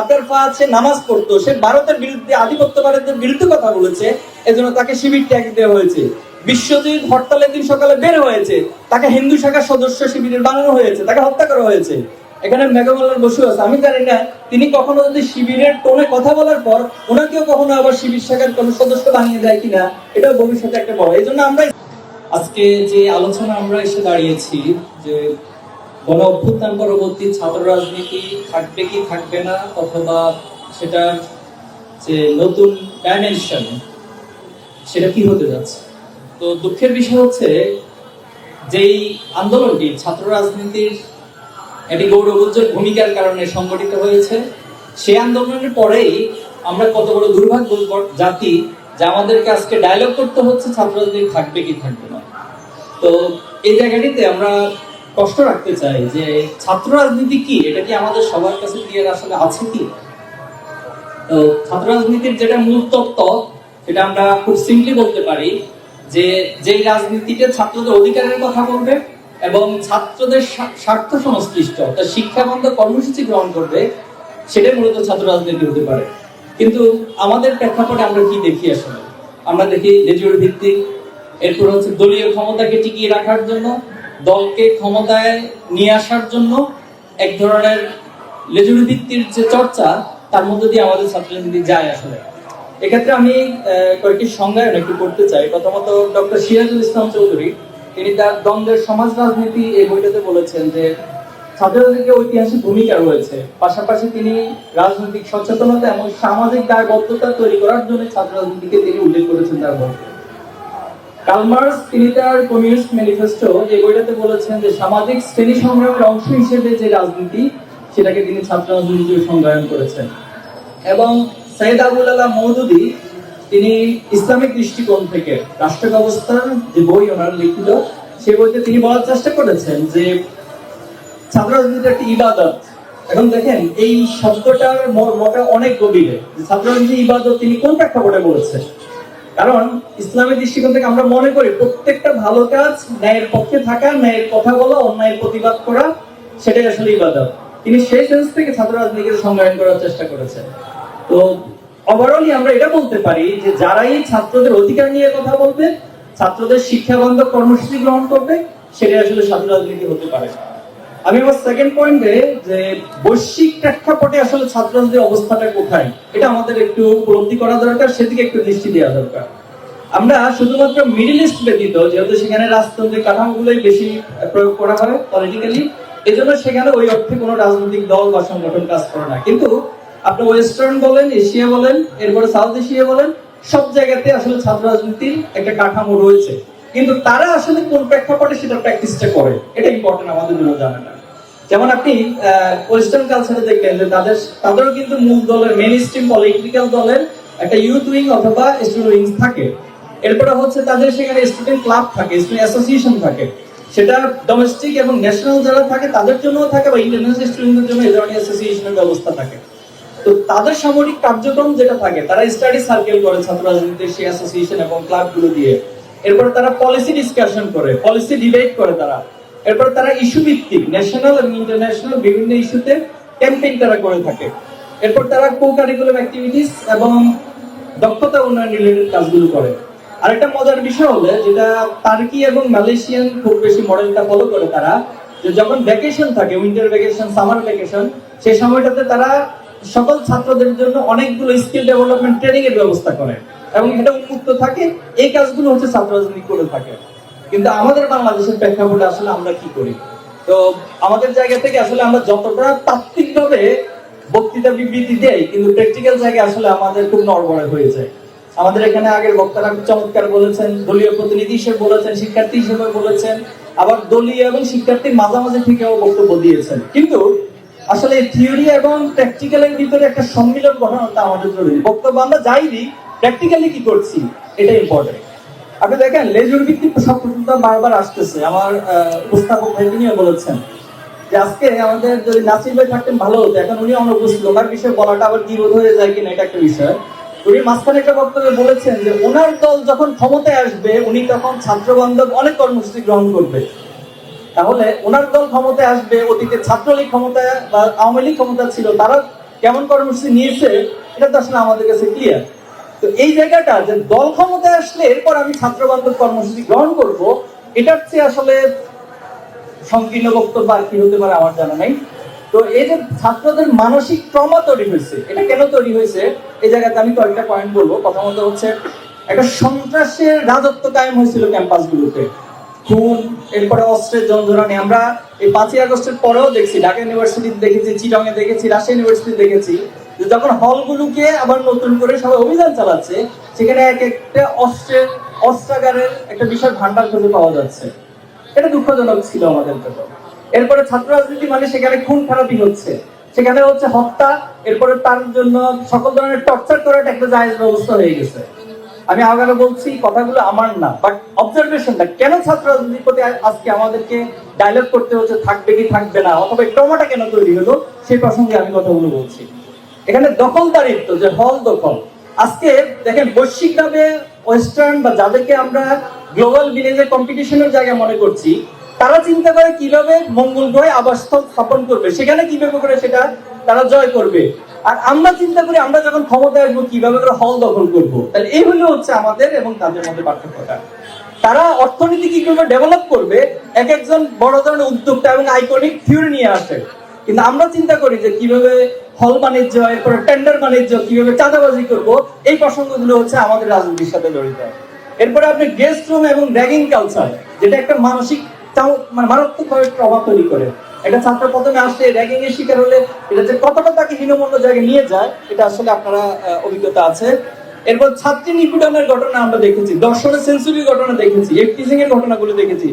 আপনার ফাহাদ সে নামাজ পড়তো, সে ভারতের বিরুদ্ধে আধিপত্যবাদের বিরুদ্ধে কথা বলেছে, এজন্য তাকে শিবির ত্যাগ দেওয়া হয়েছে। বিশ্বজিৎ হরতালের দিন সকালে বের হয়েছে, তাকে হিন্দু শাখার সদস্য শিবিরের বানানো হয়েছে, তাকে হত্যা করা হয়েছে। এখানে মেঘামল্লার বসে আছে, আমি জানি না, তিনি কখনো যদি শিবিরের টোনে কথা বলার পর ওনাকেও কখনো আবার শিবির শাখার কোনো সদস্য বানিয়ে যায় কিনা, এটাও ভবিষ্যতে একটা বড়। এই জন্য আমরা আজকে যে আলোচনা আমরা এসে দাঁড়িয়েছি, যে গণ অভ্যুত্থান পরবর্তী ছাত্র রাজনীতি থাকবে কি থাকবে না, অথবা সেটা যে নতুন ডাইমেনশন সেটা কি হতে যাচ্ছে? তো দুঃখের বিষয় হচ্ছে, যেই আন্দোলনটি ছাত্র রাজনীতির একটি গৌরবোজ্জ্বল ভূমিকার কারণে সংগঠিত হয়েছে, সেই আন্দোলনের পরেই আমরা কত বড় দুর্ভাগ্য জাতি যে আমাদেরকে আজকে ডায়লগ করতে হচ্ছে ছাত্র রাজনীতি থাকবে কি থাকবে না। তো এই জায়গাটিতে আমরা কষ্ট রাখতে চাই যে ছাত্র রাজনীতি কি? এটা কি আমাদের সবার কাছে ক্লিয়ার আসলে আছে কি? তো ছাত্র রাজনীতির যেটা মূল তত্ত্ব, সেটা আমরা খুব সিম্পলি বলতে পারি যে যেই রাজনীতিতে ছাত্রদের অধিকারের কথা বলবে এবং ছাত্রদের স্বার্থ সংশ্লিষ্ট, অর্থাৎ শিক্ষাবন্ধ কর্মসূচি গ্রহণ করবে, সেটাই মূলত ছাত্র রাজনীতি হতে পারে। কিন্তু আমাদের প্রেক্ষাপটে আমরা কি দেখি আসলে? আমরা দেখি লেজুর ভিত্তিক, এরপর হচ্ছে দলীয় ক্ষমতাকে টিকিয়ে রাখার জন্য দলকে ক্ষমতায় নিয়ে আসার জন্য এক ধরনের লেজুরি ভিত্তির যে চর্চা, তার মধ্যে দিয়ে আমাদের ছাত্র রাজনীতি যায় আসলে। এক্ষেত্রে আমি কয়েকটি সংজ্ঞায়ন একটু করতে চাই। প্রথমত ডক্টর সিরাজুল ইসলাম চৌধুরী, তিনি তার দ্বন্দ্বের সমাজ রাজনীতি এই বইটাতে বলেছেন যে ছাত্র রাজনীতির ঐতিহাসিক ভূমিকা রয়েছে। পাশাপাশি তিনি রাজনৈতিক সচেতনতা এবং সামাজিক দায়বদ্ধতা তৈরি করার জন্য ছাত্র রাজনীতিকে তিনি উল্লেখ করেছেন তার বইতে। কালমার্স তিনি তার কমিউনিস্ট ম্যানিফেস্টো এই বইটাতে বলেছেন যে সামাজিক শ্রেণি সংগ্রামের অংশ হিসেবে যে রাজনীতি, সেটাকে তিনি ছাত্র রাজনীতি হিসেবে সংজ্ঞায়ন করেছেন। এবং সাইদ আবুল আলাহ মৌদুদি তিনি ইসলামিক দৃষ্টিকোণ থেকে রাষ্ট্র ব্যবস্থার যে বই ওনার লিখিত, সেই বইতে তিনি বলার চেষ্টা করেছেন যে ছাত্র রাজনীতি একটি ইবাদত। এখন দেখেন, এই শব্দটার মোটা অনেক গভীরে। যে ছাত্র রাজনীতি ইবাদত তিনি কোন প্রেক্ষাপটে বলেছেন? কারণ ইসলামের দৃষ্টিকোণ থেকে আমরা মনে করি প্রত্যেকটা ভালো কাজ ন্যায়ের পক্ষে থাকা, ন্যায়ের কথা বলা, অন্যায়ের প্রতিবাদ করা, সেটাই আসলে ইবাদত। তিনি সেই সেন্স থেকে ছাত্র রাজনীতিকে সংজ্ঞায়ন করার চেষ্টা করেছেন। তো ওভারঅলি আমরা এটা বলতে পারি যে যারাই ছাত্রদের অধিকার নিয়ে কথা বলবে, ছাত্রদের শিক্ষা বান্ধব কর্মসূচি গ্রহণ করবে, সেটাই আসলে ছাত্র রাজনীতি হতে পারে। আমি আমার সেকেন্ড পয়েন্টে যে বৈশ্বিক প্রেক্ষাপটে আসলে ছাত্র রাজনীতির অবস্থাটা কোথায়, এটা আমাদের একটু উপলব্ধি করা দরকার, সেদিকে একটু দৃষ্টি দেওয়া দরকার। আমরা শুধুমাত্র মিডিল ইস্ট ব্যতীত, যেহেতু সেখানে রাজতন্ত্রের কাঠামোগুলোই বেশি প্রয়োগ করা হয় পলিটিক্যালি এজন্য সেখানে ওই অর্থে কোনো রাজনৈতিক দল বা সংগঠন কাজ করে না। কিন্তু আপনি ওয়েস্টার্ন বলেন এশিয়া বলেন, এরপরে সাউথ এশিয়া বলেন, সব জায়গাতে আসলে ছাত্র রাজনীতির একটা কাঠামো রয়েছে। কিন্তু তারা আসলে কোন প্রেক্ষাপটে সেটা প্র্যাকটিসটা করে, এটা ইম্পর্টেন্ট আমাদের জন্য জানাটা যেমন আপনি ওয়েস্টার্ন কালচারে দেখবেন যে তাদের, তাদেরও কিন্তু মূল দলের মেন স্ট্রিম পলিটিক্যাল দলের একটা ইউথ উইং অথবা স্টুডেন্ট উইং থাকে। এরপরে হচ্ছে তাদের সেখানে স্টুডেন্ট ক্লাব থাকে স্টুডেন্ট অ্যাসোসিয়েশন থাকে। সেটা ডোমেস্টিক এবং ন্যাশনাল যারা থাকে, তাদের জন্যও থাকে বা ইন্টারন্যাশনাল স্টুডেন্টদের জন্য এই ধরনের অ্যাসোসিয়েশনের ব্যবস্থা থাকে। তো তাদের সামরিক কার্যক্রম যেটা থাকে, তারা স্টাডি সার্কেল করে ছাত্র রাজনীতির সেই অ্যাসোসিয়েশন এবং ক্লাবগুলো দিয়ে। এরপর তারা পলিসি ডিসকাশন করে পলিসি ডিবেট করে তারা। এরপর তারা ইস্যু ভিত্তিক ন্যাশনাল এবং ইন্টারন্যাশনাল বিভিন্ন ইস্যুতে ক্যাম্পেইন তারা করে থাকে। এরপর তারা কো কারিকুলাম অ্যাক্টিভিটিস এবং দক্ষতা উন্নয়ন রিলেটেড কাজগুলো করে। আরেকটা মজার বিষয় হলো যেটা টার্কি এবং মালয়েশিয়ান খুব বেশি মডেলটা ফলো করে তারা, যে যখন ভ্যাকেশন থাকে উইন্টার ভ্যাকেশন সামার ভ্যাকেশন সেই সময়টাতে তারা সকল ছাত্রদের জন্য অনেকগুলো স্কিল ডেভেলপমেন্ট ট্রেনিং এর ব্যবস্থা করে। এবং এটা উন্মুক্ত থাকে। এই কাজগুলো হচ্ছে ছাত্র রাজনীতি করে থাকে। কিন্তু আমাদের বাংলাদেশের প্রেক্ষাপটে আসলে আমরা কি করি? তো আমাদের জায়গা থেকে আসলে আমরা যতটা তাত্ত্বিকভাবে বক্তৃতা বিবৃতি দেই, কিন্তু প্র্যাকটিক্যাল জায়গায় আসলে আমাদের খুব নড়বড়ে হয়ে যায়। আমাদের এখানে আগের বক্তারা চমৎকার বলেছেন, দলীয় প্রতিনিধি হিসেবে বলেছেন, শিক্ষার্থী হিসেবে বলেছেন, আবার দলীয় এবং শিক্ষার্থীর মাঝামাঝি থেকেও বক্তব্য দিয়েছেন। কিন্তু আসলে থিওরি এবং প্র্যাকটিক্যালের ভিতরে একটা সম্মিলন ঘটানোটা আমাদের জরুরি। বক্তব্য আমরা যাই দিই প্র্যাকটিক্যালি কি করছি? এটা ইম্পর্টেন্ট আপনি দেখেন, লেজুর ভিত্তিক শব্দটা বারবার আসতেছে। আমার উপস্থাপক ভাই তিনিও বলেছেন যে আজকে আমাদের যদি নাসির ভাই থাকতেন, ভালো হতো। এখন উনি অনুপস্থিত ওনার বিষয়ে বলাটা আবার বিরোধ হয়ে যায় কিনা, এটা একটা বিষয়। উনি মাঝখানে একটা বক্তব্যে বলেছেন যে, ওনার দল যখন ক্ষমতায় আসবে, উনি তখন ছাত্র বান্ধব অনেক কর্মসূচি গ্রহণ করবে। তাহলে ওনার দল ক্ষমতায় আসবে, অতীতে ছাত্রলীগ ক্ষমতায় বা আওয়ামী লীগ ক্ষমতা ছিল, তারা কেমন কর্মসূচি নিয়েছে, এটা তো আসলে আমাদের কাছে ক্লিয়ার তো এই জায়গাটা যে দল ক্ষমতায় আসলে এরপর আমি ছাত্র বান্ধব কর্মসূচি গ্রহণ করব, এটার চেয়ে আসলে সংকীর্ণ বক্তব্য আর কি হতে পারে আমার জানা নাই। তো এই যে ছাত্রদের মানসিক ট্রমা তৈরি হয়েছে, এটা কেন তৈরি হয়েছে? এই জায়গাতে আমি কয়েকটা পয়েন্ট বলব। প্রথমত হচ্ছে, একটা সন্ত্রাসের রাজত্ব কায়েম হয়েছিল ক্যাম্পাসগুলোতে। খুন, এরপরে অস্ত্রের জনধরানি আমরা এই পাঁচই আগস্টের পরেও দেখছি, ঢাকা ইউনিভার্সিটি দেখেছি চিটং এ দেখেছি, রাজশাহী ইউনিভার্সিটি দেখেছি। যখন হলগুলোকে আবার নতুন করে সবাই অভিযান চালাচ্ছে, সেখানে এক একটা অস্ত্রের, অস্ত্রাগারের একটা বিশাল ভান্ডার খুঁজে পাওয়া যাচ্ছে। এটা দুঃখজনক ছিল আমাদের জন্য। এরপরে ছাত্র রাজনীতি মানে সেখানে খুন খারাপি হচ্ছে। সেখানে হচ্ছে হত্যা, এরপরে তার জন্য সকল ধরনের টর্চার করার একটা জায়েজ ব্যবস্থা হয়ে গেছে। আমি আগারে বলছি, কথাগুলো আমার না বাট অবজারভেশনটা কেন ছাত্র রাজনীতির প্রতি আজকে আমাদেরকে ডায়লগ করতে হচ্ছে, থাকবে কি থাকবে না, অথবা ট্রমাটা কেন তৈরি হলো, সেই প্রসঙ্গে আমি কথাগুলো বলছি। এখানে দখলদারিত্ব, যে হল দখল। আজকে দেখেন বৈশ্বিকভাবে ওয়েস্টার্ন বা যাদেরকে আমরা গ্লোবাল ভিলেজের কম্পিটিশনের জায়গা মনে করছি, তারা চিন্তা করে কীভাবে মঙ্গল গ্রহে আবাসস্থল স্থাপন করবে, সেখানে কীভাবে করে সেটা তারা জয় করবে। আর আমরা চিন্তা করি আমরা যখন ক্ষমতায় আসব, কীভাবে করে হল দখল করব। তাহলে এই হলো হচ্ছে আমাদের এবং তাদের মধ্যে পার্থক্যটা। তারা অর্থনীতি কীভাবে ডেভেলপ করবে, এক একজন বড় ধরনের উদ্যোক্তা এবং আইকনিক থিওরি নিয়ে আসে। কিন্তু আমরা চিন্তা করি যে কীভাবে হল বাণিজ্য, এরপরে টেন্ডার বাণিজ্য কীভাবে চাঁদাবাজি করব, এই প্রসঙ্গগুলো হচ্ছে আমাদের রাজনীতির সাথে জড়িত। এরপরে আপনি গেস্ট রুম এবং র্যাগিং কালচার যেটা একটা মানসিক মানে মারাত্মকভাবে প্রভাব তৈরি করে। একটা ছাত্র প্রথমে আসলে র্যাগিং এর শিকার হলে এটা যে কতটা তাকে হীনমন্য জায়গায় নিয়ে যায়, এটা আসলে আপনারা অভিজ্ঞতা আছে। এরপর ছাত্রী নিপীড়নের ঘটনা আমরা দেখেছি দর্শনের সেঞ্চুরির ঘটনা দেখেছি এফটিজিং এর ঘটনাগুলো দেখেছি।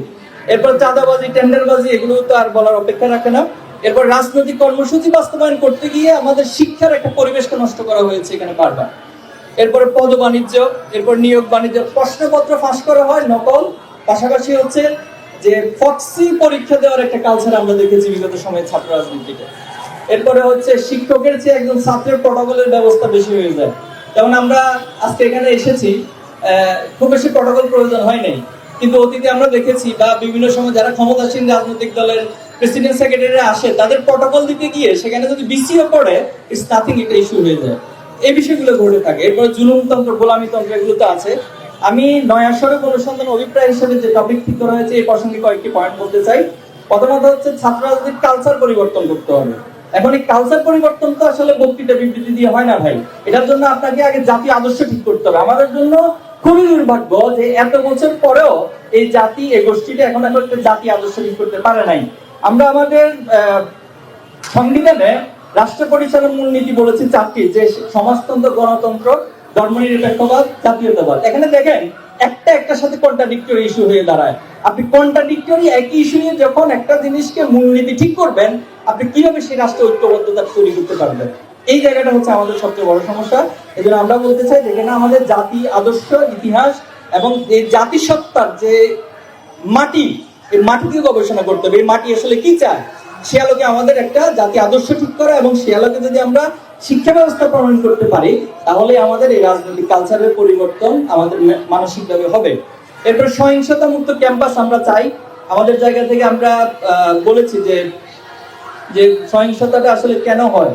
এরপর চাঁদাবাজি টেন্ডারবাজি এগুলো তো আর বলার অপেক্ষা রাখে না। এরপর রাজনৈতিক কর্মসূচি বাস্তবায়ন করতে গিয়ে আমাদের শিক্ষার একটা পরিবেশকে নষ্ট করা হয়েছে এখানে বারবার। এরপরে পদ বাণিজ্য, এরপর নিয়োগ বাণিজ্য, প্রশ্নপত্র ফাঁস করা হয় নকল। পাশাপাশি হচ্ছে যে ফক্সি পরীক্ষা দেওয়ার একটা কালচার আমরা দেখেছি বিগত সময়ে ছাত্র রাজনীতিতে। এরপরে হচ্ছে শিক্ষকের চেয়ে একজন ছাত্রের প্রটোকলের ব্যবস্থা বেশি হয়ে যায়। যেমন আমরা আজকে এখানে এসেছি খুব বেশি প্রটোকল প্রয়োজন হয় নাই। কিন্তু অতীতে আমরা দেখেছি বা বিভিন্ন সময় যারা ক্ষমতাসীন রাজনৈতিক দলের প্রেসিডেন্ট সেক্রেটারি আসে, তাদের প্রটোকল দিতে গিয়ে সেখানে যদি বিসিও পড়ে নাথিং এটা ইস্যু হয়ে যায়। এই বিষয়গুলো ঘটে থাকে। এরপরে জুলুমতন্ত্র গোলামিতন্ত্র এগুলো তো আছে। আমি নয়া সড়ক অনুসন্ধান অভিপ্রায় হিসেবে যে টপিক ঠিক করা হয়েছে, এই প্রসঙ্গে কয়েকটি পয়েন্ট বলতে চাই। প্রথমত হচ্ছে ছাত্র রাজনীতির কালচার পরিবর্তন করতে হবে। এখন এই কালচার পরিবর্তন তো আসলে বক্তৃতা বিবৃতি দিয়ে হয় না ভাই। এটার জন্য আপনাকে আগে জাতীয় আদর্শ ঠিক করতে হবে। আমাদের জন্য খুবই দুর্ভাগ্য যে এত বছর পরেও এই জাতি, এই গোষ্ঠীটা এখন এখন একটা জাতীয় আদর্শ ঠিক করতে পারে নাই। আমরা আমাদের সংবিধানে রাষ্ট্র পরিচালন মূলনীতি বলেছি চারটি, যে সমাজতন্ত্র, গণতন্ত্র, ধর্মনিরপেক্ষবাদ, জাতীয়তাবাদ। এখানে দেখেন, একটা একটার সাথে কন্ট্রাডিক্টরি ইস্যু হয়ে দাঁড়ায়। আপনি কন্ট্রাডিক্টরি একই ইস্যু নিয়ে যখন একটা জিনিসকে মূলনীতি ঠিক করবেন, আপনি কীভাবে সেই রাষ্ট্র ঐক্যবদ্ধতা তৈরি করতে পারবেন? এই জায়গাটা হচ্ছে আমাদের সবচেয়ে বড় সমস্যা। এই জন্য আমরা বলতে চাই যেখানে আমাদের জাতি, আদর্শ, ইতিহাস এবং এই জাতিসত্তার যে মাটি এই মাটিকে গবেষণা করতে হবে। এই মাটি আসলে কি চায়? সে আলোকে আমাদের একটা জাতি আদর্শ ঠিক করা এবং সে আলোকে যদি আমরা শিক্ষা ব্যবস্থা প্রণয়ন করতে পারি, তাহলে আমাদের এই রাজনৈতিক কালচারের পরিবর্তন আমাদের মানসিকভাবে হবে। এরপর সহিংসতা মুক্ত ক্যাম্পাস আমরা চাই। আমাদের জায়গা থেকে আমরা বলেছি যে যে সহিংসতাটা আসলে কেন হয়?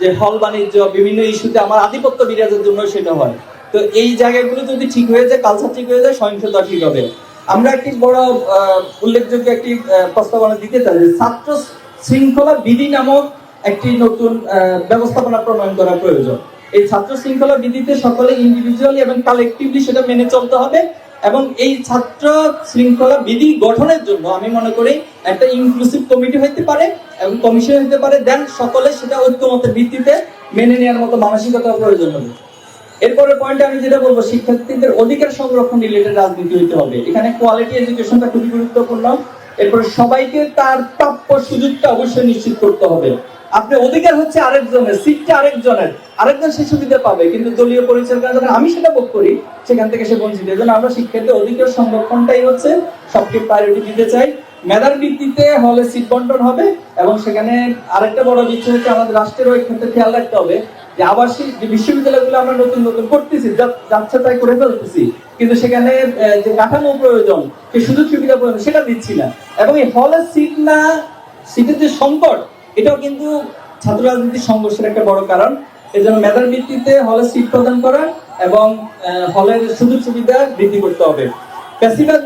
যে হল বাণিজ্য, বিভিন্ন ইস্যুতে আমার আধিপত্য বিরাজের জন্য সেটা হয়। তো এই জায়গাগুলো যদি ঠিক হয়ে যায় কালচার ঠিক হয়ে যায়, সহিংসতা ঠিক হবে। আমরা একটি বড় উল্লেখযোগ্য একটি প্রস্তাবনা দিতে চাই যে ছাত্র শৃঙ্খলা বিধি নামক একটি নতুন ব্যবস্থাপনা প্রণয়ন করা প্রয়োজন। এই ছাত্র শৃঙ্খলা বিধিতে সকলে ইন্ডিভিজুয়ালি এবং কালেকটিভলি সেটা মেনে চলতে হবে এবং এই ছাত্র শৃঙ্খলা বিধি গঠনের জন্য আমি মনে করি একটা ইনক্লুসিভ কমিটি হইতে পারে এবং কমিশন হতে পারে দেন সকলে সেটা ঐক্যমতের ভিত্তিতে মেনে নেওয়ার মতো মানসিকতা প্রয়োজন হবে। এরপরে পয়েন্টে আমি যেটা বলব, শিক্ষার্থীদের অধিকার সংরক্ষণ রিলেটেড রাজনীতি হইতে হবে। এখানে কোয়ালিটি এডুকেশনটা খুবই গুরুত্বপূর্ণ। এরপরে সবাইকে তার প্রাপ্য সুযোগটা অবশ্যই নিশ্চিত করতে হবে। আপনি অধিকার হচ্ছে আরেকজনের, সিটটা আরেকজনের। আরেকজন সে সুবিধা পাবে, কিন্তু দলীয় কারণে যখন আমি সেটা ভোগ করি, সেখান থেকে সে বঞ্চিত। এই জন্য আমরা শিক্ষার্থীর অধিকার সংরক্ষণটাই হচ্ছে সবচেয়ে প্রায়োরিটি দিতে চাই। মেধার ভিত্তিতে হলে সিট বন্টন হবে এবং সেখানে আরেকটা বড় বিষয় হচ্ছে আমাদের রাষ্ট্রেরও এই ক্ষেত্রে খেয়াল রাখতে হবে। যে আবাসিক যে বিশ্ববিদ্যালয়গুলো আমরা নতুন নতুন করতেছি যাচ্ছে তাই করে ফেলতেছি। কিন্তু সেখানে যে কাঠামো প্রয়োজন সেই সুযোগ সুবিধা প্রয়োজন, সেটা দিচ্ছি না। এবং এই হলে সিট না, সিটের যে সংকট, এটাও কিন্তু ছাত্র রাজনীতির সংঘর্ষের একটা বড় কারণ। এই জন্য মেধার ভিত্তিতে হলে সিট প্রদান করা এবং হলের সুযোগ সুবিধা বৃদ্ধি করতে হবে।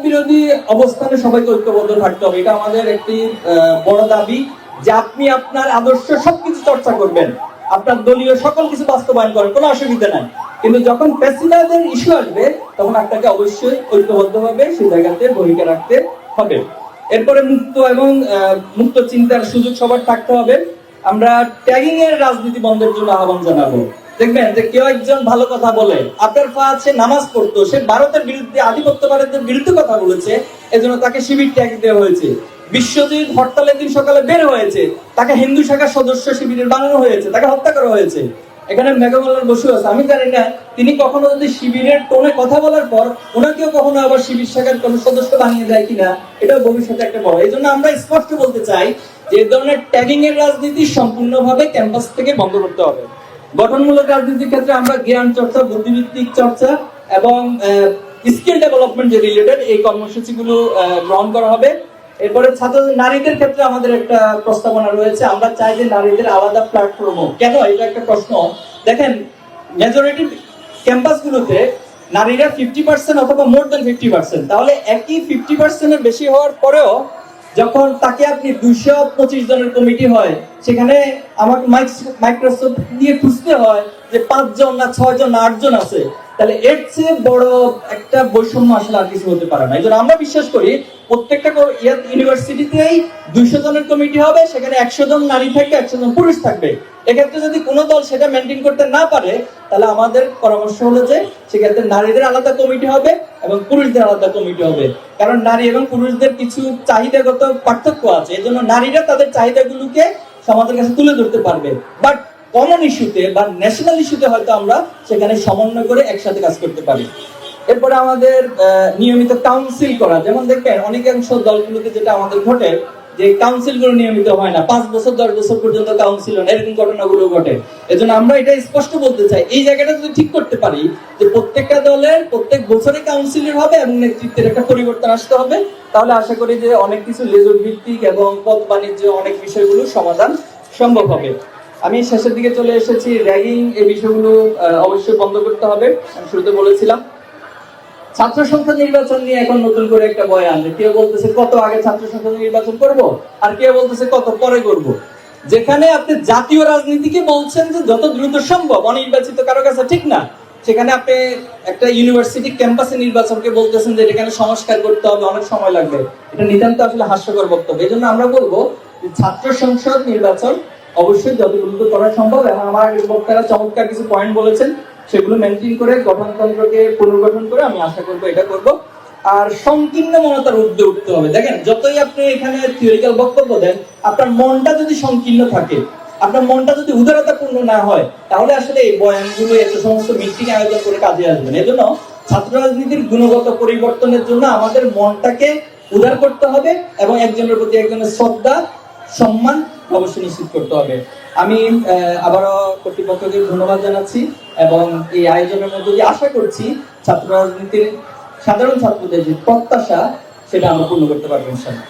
বিরোধী অবস্থানে সবাইকে ঐক্যবদ্ধ থাকতে হবে। এটা আমাদের একটি বড় দাবি যে আপনি আপনার আদর্শ সবকিছু চর্চা করবেন। আপনার দলীয় সকল কিছু বাস্তবায়ন করেন, কোনো অসুবিধা নাই। কিন্তু যখন প্যাসিবাদের ইস্যু আসবে, তখন আপনাকে অবশ্যই ঐক্যবদ্ধভাবে সেই জায়গাতে ভূমিকা রাখতে হবে। এরপরে মুক্ত এবং মুক্ত চিন্তার সুযোগ সবার থাকতে হবে। আমরা ট্যাগিং এর রাজনীতি বন্ধের জন্য আহ্বান জানাব। দেখবেন যে কেউ একজন ভালো কথা বলে আপনার পা আছে, নামাজ পড়তো, সে ভারতের বিরুদ্ধে আধিপত্যবাদের বিরুদ্ধে কথা বলেছে, এজন্য তাকে শিবির ট্যাগ দেওয়া হয়েছে। বিশ্বজিৎ হরতালের দিন সকালে বের হয়েছে। তাকে হিন্দু শাখার সদস্য শিবিরের বানানো হয়েছে। তাকে হত্যা করা হয়েছে। এখানে মেঘামল্লার বসে আছে। আমি জানি না, তিনি কখনো যদি শিবিরের টোনে কথা বলার পর ওনাকেও কখনো আবার শিবির শাখার কোন সদস্য বানিয়ে যায় কিনা, এটাও ভবিষ্যতে একটা বড়। এই জন্য আমরা স্পষ্ট বলতে চাই যে এই ধরনের ট্যাগিং এর রাজনীতি সম্পূর্ণভাবে ক্যাম্পাস থেকে বন্ধ করতে হবে। গঠনমূলক রাজনীতির ক্ষেত্রে আমরা জ্ঞান চর্চা বুদ্ধিভিত্তিক চর্চা এবং স্কিল ডেভেলপমেন্ট যে রিলেটেড এই কর্মসূচিগুলো গ্রহণ করা হবে। এরপরে ছাত্র নারীদের ক্ষেত্রে আমাদের একটা প্রস্তাবনা রয়েছে। আমরা চাই যে নারীদের আলাদা প্ল্যাটফর্ম কেন? এটা একটা প্রশ্ন। দেখেন মেজরিটি ক্যাম্পাসগুলোতে নারীরা ফিফটি পার্সেন্ট অথবা মোর দেন ফিফটি পার্সেন্ট তাহলে একই ফিফটি পার্সেন্টের বেশি হওয়ার পরেও যখন তাকে আপনি দুইশো পঁচিশ জনের কমিটি হয় সেখানে আমাকে মাইক্রোসফট দিয়ে খুঁজতে হয় যে পাঁচজন না ছয় জন না আটজন আছে। তাহলে এর চেয়ে বড় একটা বৈষম্য আসলে আর কিছু হতে পারে না। এই জন্য আমরা বিশ্বাস করি প্রত্যেকটা ইউনিভার্সিটিতেই দুইশো জনের কমিটি হবে, সেখানে একশো জন নারী থাকবে, একশো জন পুরুষ থাকবে। এক্ষেত্রে যদি কোনো দল সেটা মেনটেন করতে না পারে, তাহলে আমাদের পরামর্শ হলো যে সেক্ষেত্রে নারীদের আলাদা কমিটি হবে এবং পুরুষদের আলাদা কমিটি হবে। কারণ নারী এবং পুরুষদের কিছু চাহিদাগত পার্থক্য আছে। এই জন্য নারীরা তাদের চাহিদাগুলোকে সমাজের কাছে তুলে ধরতে পারবে। বাট কমন ইস্যুতে বা ন্যাশনাল ইস্যুতে হয়তো আমরা সেখানে সমন্বয় করে একসাথে কাজ করতে পারি। এরপরে আমাদের নিয়মিত কাউন্সিল করা। যেমন দেখবেন, অনেকাংশ দলগুলোতে যেটা আমাদের ঘটে যে কাউন্সিলগুলো নিয়মিত হয় না, পাঁচ বছর, দশ বছর পর্যন্ত কাউন্সিল হয় এরকম ঘটনাগুলো ঘটে। এজন্য আমরা এটা স্পষ্ট বলতে চাই, এই জায়গাটা যদি ঠিক করতে পারি, যে প্রত্যেকটা দলের, প্রত্যেক বছরে কাউন্সিলের হবে এবং নেতৃত্বের একটা পরিবর্তন আসতে হবে, তাহলে আশা করি যে অনেক কিছু লেজর ভিত্তিক এবং পদ বাণিজ্য অনেক বিষয়গুলো সমাধান সম্ভব হবে। আমি শেষের দিকে চলে এসেছি র্যাগিং এই বিষয়গুলো অবশ্যই বন্ধ করতে হবে, আমি শুরুতে বলেছিলাম। ছাত্র সংসদ নির্বাচন নিয়ে এখন নতুন করে একটা বয়ান যে কেউ বলতেছে, কত আগে ছাত্র সংসদ নির্বাচন করব? আর কেউ বলতেছে, কত পরে করব? যেখানে আপনি জাতীয় রাজনীতিকে বলছেন যে যত দ্রুত সম্ভব, অনির্বাচিত কারও কাছে ঠিক না। সেখানে আপনি একটা ইউনিভার্সিটি ক্যাম্পাসে নির্বাচনকে বলতেছেন যে এখানে সংস্কার করতে হবে, অনেক সময় লাগবে। এটা নিতান্ত আসলে হাস্যকর বক্তব্য। এই জন্য আমরা বলব যে ছাত্র সংসদ নির্বাচন অবশ্যই যত দ্রুত করা সম্ভব এবং আমার আগের বক্তারা চমৎকার কিছু পয়েন্ট বলেছেন। সেগুলো মেনটেন করে গঠনতন্ত্রকে পুনর্গঠন করে আমি আশা করব এটা করব। আর সংকীর্ণ মনতার ঊর্ধ্বে উঠতে হবে। দেখেন, যতই আপনি এখানে থিওরিক্যাল বক্তব্য দেন, আপনার মনটা যদি সংকীর্ণ থাকে, আপনার মনটা যদি উদারতাপূর্ণ না হয়, তাহলে আসলে এই বয়ানগুলো, এত সমস্ত মিটিং আয়োজন করে কাজে আসবেন এজন্য ছাত্র রাজনীতির গুণগত পরিবর্তনের জন্য আমাদের মনটাকে উদার করতে হবে এবং একজনের প্রতি একজনের শ্রদ্ধা, সম্মান অবশ্যই নিশ্চিত করতে হবে। আমি আবারও কর্তৃপক্ষকে ধন্যবাদ জানাচ্ছি এবং এই আয়োজনের মধ্যে দিয়ে আশা করছি ছাত্র রাজনীতির সাধারণ ছাত্রদের যে প্রত্যাশা, সেটা আমরা পূর্ণ করতে পারব ইনশাল্লাহ